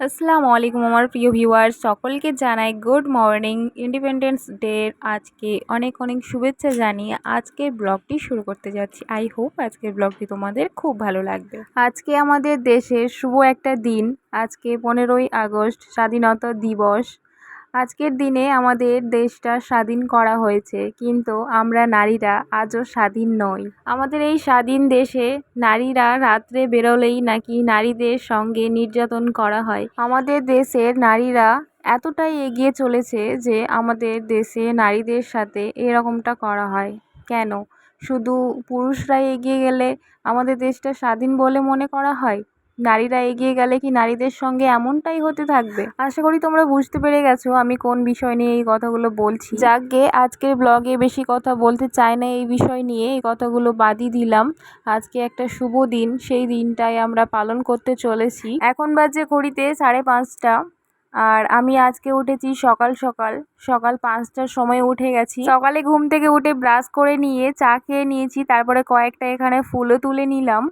আসসালামু আলাইকুম আমার প্রিয় ভিউয়ার সকলকে জানাই গুড মর্নিং। ইন্ডিপেন্ডেন্স ডে আজকে অনেক অনেক শুভেচ্ছা জানিয়ে আজকের ব্লগটি শুরু করতে যাচ্ছি। আই হোপ আজকের ব্লগটি তোমাদের খুব ভালো লাগবে। আজকে আমাদের দেশের শুভ একটা দিন। আজকে পনেরোই আগস্ট, স্বাধীনতা দিবস। আজকের দিনে আমাদের দেশটা স্বাধীন করা হয়েছে, কিন্তু আমরা নারীরা আজও স্বাধীন নই। আমাদের এই স্বাধীন দেশে নারীরা রাত্রে বেরোলেই নাকি নারীদের সঙ্গে নির্যাতন করা হয়। আমাদের দেশের নারীরা এতটাই এগিয়ে চলেছে যে আমাদের দেশে নারীদের সাথে এরকমটা করা হয়। কেন? শুধু পুরুষরাই এগিয়ে গেলে আমাদের দেশটা স্বাধীন বলে মনে করা হয়? নারীরা এগিয়ে গেলে কি নারীদের সঙ্গে এমনটাই হতে থাকবে? আশা করি তোমরা বুঝতে পেরে গেছো আমি কোন বিষয় নিয়ে এই কথাগুলো বলছি। যাকে আজকের ব্লগে বেশি কথা বলতে চাই না এই বিষয় নিয়ে এই কথাগুলো বাদই দিলাম। আজকে একটা শুভ দিন, সেই দিনটাই আমরা পালন করতে চলেছি। এখন বাজে ঘড়িতে সাড়ে পাঁচটা আর আমি আজকে উঠেছি সকাল সকাল। সকাল পাঁচটার সময় উঠে গেছি। সকালে ঘুম থেকে উঠে ব্রাশ করে নিয়ে চা খেয়ে নিয়েছি, তারপরে কয়েকটা এখানে ফুলও তুলে নিলাম।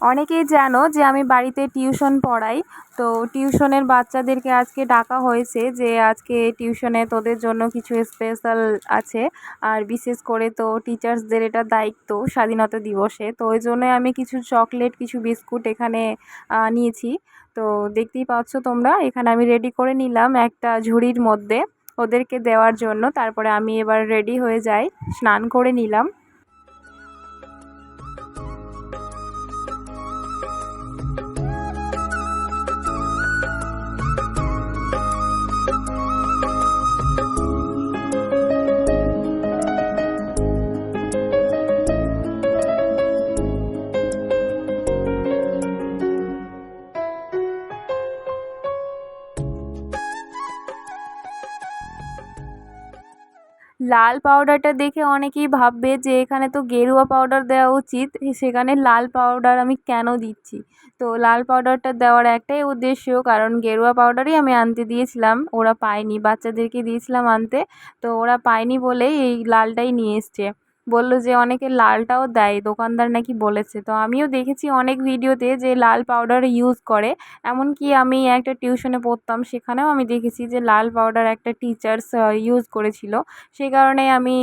অনেকেই জানো যে আমি বাড়িতে টিউশন পড়াই। তো টিউশনের বাচ্চাদেরকে আজকে ডাকা হয়েছে যে আজকে টিউশনে তোদের জন্য কিছু স্পেশাল আছে। আর বিশেষ করে তো টিচার্সদের এটা দায়িত্ব স্বাধীনতা দিবসে। তো ওই জন্য আমি কিছু চকলেট কিছু বিস্কুট এখানে নিয়েছি। তো দেখতেই পাচ্ছ তোমরা, এখানে আমি রেডি করে নিলাম একটা ঝুড়ির মধ্যে ওদেরকে দেওয়ার জন্য। তারপরে আমি এবার রেডি হয়ে যাই, স্নান করে নিলাম। লাল পাউডারটা দেখে অনেকেই ভাববে যে এখানে তো গেরুয়া পাউডার দেওয়া উচিত। সেখানে লাল পাউডার আমি কেন দিচ্ছি? তো লাল পাউডারটা দেওয়ার একটাই উদ্দেশ্য, কারণ গেরুয়া পাউডারই আমি আনতে দিয়েছিলাম। ওরা পায়নি, বাচ্চাদেরকে দিয়েছিলাম আনতে। তো ওরা পায়নি বলেই এই লালটাই নিয়ে এসছে। বলল যে অনেকে লালটাও দেয়, দোকানদার নাকি বলেছে। তো আমিও দেখেছি অনেক ভিডিওতে যে লাল পাউডার ইউজ করে। এমনকি আমি একটা টিউশনে পড়তাম, সেখানেও আমি দেখেছি যে লাল পাউডার একটা টিচার্স ইউজ করেছিল। সেই কারণে আমি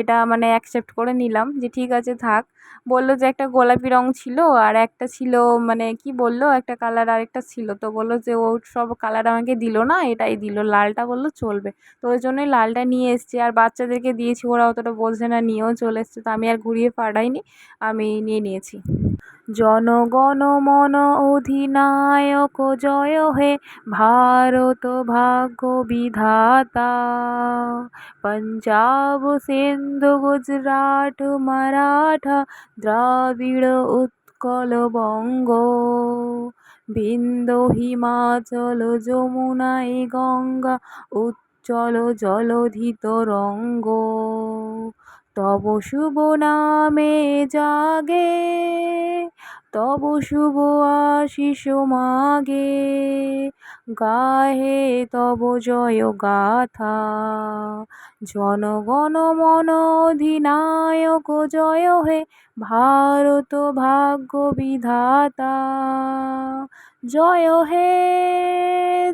এটা মানে অ্যাকসেপ্ট করে নিলাম যে ঠিক আছে থাক। বলল যে একটা গোলাপি রং ছিল আর একটা ছিল মানে কি বলল? একটা কালার আর একটা ছিল। তো বলল যে ও সব কালার আমাকে দিল না, এটাই দিল। লালটা বলল চলবে। তো ওই জন্যই লালটা নিয়ে এসেছি। আর বাচ্চাদেরকে দিয়েছি, ওরা অতটা বলছে না, নিয়েও চলে এসছে। তো আমি আর ঘুরিয়ে পাঠাইনি, আমি নিয়ে নিয়েছি। জনগণ মন অধিনায়ক জয় হে ভারত ভাগ্য বিধাতা। পঞ্জাব, সিন্ধু, গুজরাট, মারাঠা, দ্রাবিড়, উৎকল বঙ্গ। বিন্দ, হিমাচল যমুনাই গঙ্গা উজ্জ্বল জলধিত রঙ্গ। তব শুভ নামে জাগে। তব শুভ আশিস মাগে, গাহে তব জয় গাথা। জনগণ মন অধিনায়ক জয় হে, ভারত ভাগ্য বিধাতা। জয় হে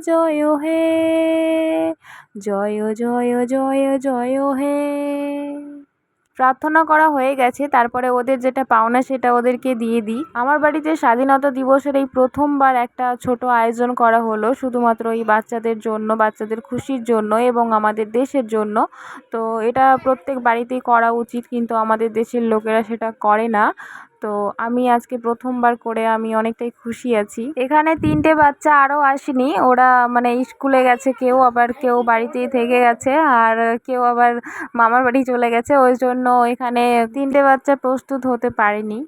জয় হে, জয় জয় জয় জয় হে প্রার্থনা করা হয়ে গেছে, তারপরে ওদের যেটা পাওনা সেটা ওদেরকে দিয়ে দিই। আমার বাড়িতে স্বাধীনতা দিবসের এই প্রথমবার একটা ছোট আয়োজন করা হলো, শুধুমাত্র এই বাচ্চাদের জন্য, বাচ্চাদের খুশির জন্য এবং আমাদের দেশের জন্য। তো এটা প্রত্যেক বাড়িতেই করা উচিত, কিন্তু আমাদের দেশের লোকেরা সেটা করে না। তো আমি আজকে প্রথমবার করে আমি অনেকটাই খুশি আছি। এখানে তিনটে বাচ্চা আরও আসেনি। ওরা মানে স্কুলে গেছে, কেউ আবার কেউ বাড়িতেই থেকে গেছে আর কেউ আবার মামার বাড়ি চলে গেছে। ওই জন্য এখানে তিনটে বাচ্চা প্রস্তুত হতে পারেনি।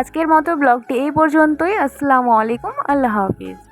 আজকের মতো ব্লগটি এই পর্যন্তই। আসসালামু আলাইকুম। আল্লাহ হাফিজ।